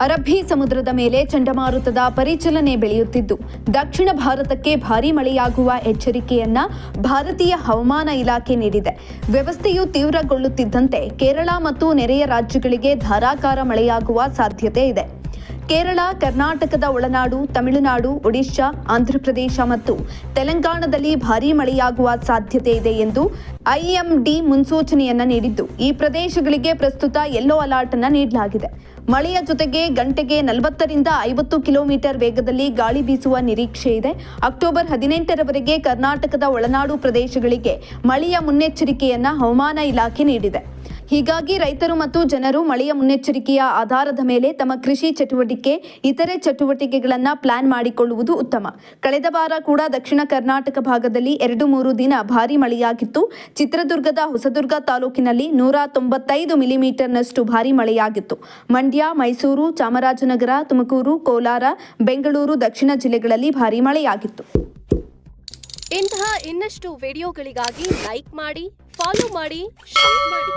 ಅರಬ್ಬಿ ಸಮುದ್ರದ ಮೇಲೆ ಚಂಡಮಾರುತದ ಪರಿಚಲನೆ ಬೆಳೆಯುತ್ತಿದ್ದು, ದಕ್ಷಿಣ ಭಾರತಕ್ಕೆ ಭಾರೀ ಮಳೆಯಾಗುವ ಎಚ್ಚರಿಕೆಯನ್ನ ಭಾರತೀಯ ಹವಾಮಾನ ಇಲಾಖೆ ನೀಡಿದೆ. ವ್ಯವಸ್ಥೆಯು ತೀವ್ರಗೊಳ್ಳುತ್ತಿದ್ದಂತೆ ಕೇರಳ ಮತ್ತು ನೆರೆಯ ರಾಜ್ಯಗಳಿಗೆ ಧಾರಾಕಾರ ಮಳೆಯಾಗುವ ಸಾಧ್ಯತೆ ಇದೆ. ಕೇರಳ, ಕರ್ನಾಟಕದ ಒಳನಾಡು, ತಮಿಳುನಾಡು, ಒಡಿಶಾ, ಆಂಧ್ರಪ್ರದೇಶ ಮತ್ತು ತೆಲಂಗಾಣದಲ್ಲಿ ಭಾರೀ ಮಳೆಯಾಗುವ ಸಾಧ್ಯತೆ ಇದೆ ಎಂದು ಐಎಂಡಿ ಮುನ್ಸೂಚನೆಯನ್ನ ನೀಡಿದ್ದು. ಈ ಪ್ರದೇಶಗಳಿಗೆ ಪ್ರಸ್ತುತ ಯೆಲ್ಲೋ ಅಲರ್ಟ್ ಅನ್ನ ನೀಡಲಾಗಿದೆ. ಮಳೆಯ ಜೊತೆಗೆ ಗಂಟೆಗೆ ನಲವತ್ತರಿಂದ ಐವತ್ತು ಕಿಲೋಮೀಟರ್ ವೇಗದಲ್ಲಿ ಗಾಳಿ ಬೀಸುವ ನಿರೀಕ್ಷೆ ಇದೆ. ಅಕ್ಟೋಬರ್ ಹದಿನೆಂಟರವರೆಗೆ ಕರ್ನಾಟಕದ ಒಳನಾಡು ಪ್ರದೇಶಗಳಿಗೆ ಮಳೆಯ ಮುನ್ನೆಚ್ಚರಿಕೆಯನ್ನ ಹವಾಮಾನ ಇಲಾಖೆ ನೀಡಿದೆ. ಹೀಗಾಗಿ ರೈತರು ಮತ್ತು ಜನರು ಮಳೆಯ ಮುನ್ನೆಚ್ಚರಿಕೆಯ ಆಧಾರದ ಮೇಲೆ ತಮ್ಮ ಕೃಷಿ ಚಟುವಟಿಕೆ, ಇತರೆ ಚಟುವಟಿಕೆಗಳನ್ನು ಪ್ಲಾನ್ ಮಾಡಿಕೊಳ್ಳುವುದು ಉತ್ತಮ. ಕಳೆದ ವಾರ ಕೂಡ ದಕ್ಷಿಣ ಕರ್ನಾಟಕ ಭಾಗದಲ್ಲಿ ಎರಡು ಮೂರು ದಿನ ಭಾರಿ ಮಳೆಯಾಗಿತ್ತು. ಚಿತ್ರದುರ್ಗದ ಹೊಸದುರ್ಗ ತಾಲೂಕಿನಲ್ಲಿ ನೂರ ತೊಂಬತ್ತೈದು ಮಿಲಿಮೀಟರ್ನಷ್ಟು ಭಾರಿ ಮಳೆಯಾಗಿತ್ತು. ಮಂಡ್ಯ, ಮೈಸೂರು, ಚಾಮರಾಜನಗರ, ತುಮಕೂರು, ಕೋಲಾರ, ಬೆಂಗಳೂರು, ದಕ್ಷಿಣ ಜಿಲ್ಲೆಗಳಲ್ಲಿ ಭಾರಿ ಮಳೆಯಾಗಿತ್ತು. ಇಂತಹ ಇನ್ನಷ್ಟು ವಿಡಿಯೋಗಳಿಗಾಗಿ ಲೈಕ್ ಮಾಡಿ ಫಾಲೋ ಮಾಡಿ ಶೇರ್ ಮಾಡಿ.